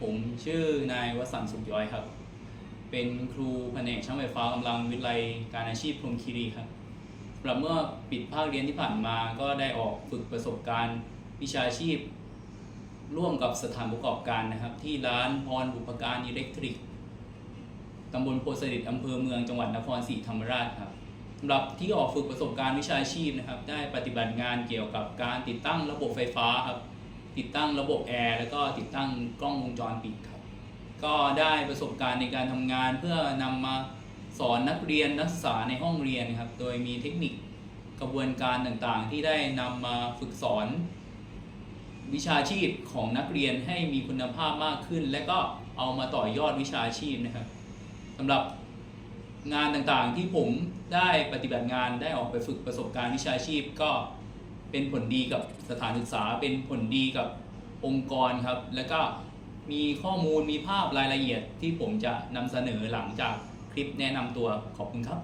ผมชื่อนายวสันต์สุขย้อยครับ เป็นครูแผนกช่างไฟฟ้ากำลังวิทยาลัยการอาชีพพรมคีรีครับสำหรับเมื่อปิดภาคเรียนที่ผ่านมาก็ได้ออกฝึกประสบการณ์วิชาชีพ ร่วมกับสถานประกอบการนะครับ ที่ร้านพรบุพการอิเล็กทริกตำบลโพธิ์สถิตอำเภอเมืองจังหวัดนครศรีธรรมราชครับสำหรับที่ออกฝึกประสบการณ์วิชาชีพนะครับ ได้ปฏิบัติงานเกี่ยวกับการติดตั้งระบบไฟฟ้าครับ ติดตั้งระบบแอร์แล้วก็ติดตั้งกล้องวงจรปิดครับ ก็ได้ประสบการณ์ในการทำงานเพื่อนำมาสอนนักเรียนนักศึกษาในห้องเรียนครับ โดยมีเทคนิคกระบวนการต่างๆ ที่ได้นำมาฝึกสอน วิชาชีพของนักเรียนให้มีคุณภาพมากขึ้น และก็เอามาต่อยอดวิชาชีพนะครับสำหรับงานต่างๆที่ผมได้ปฏิบัติงานได้ออกไปฝึกประสบการณ์วิชาชีพก็ เป็นผลดีกับสถานศึกษา เป็นผลดีกับองค์กรครับ แล้วก็มีข้อมูลมีภาพรายละเอียดที่ผมจะนำเสนอหลังจากคลิปแนะนำตัวขอบคุณครับ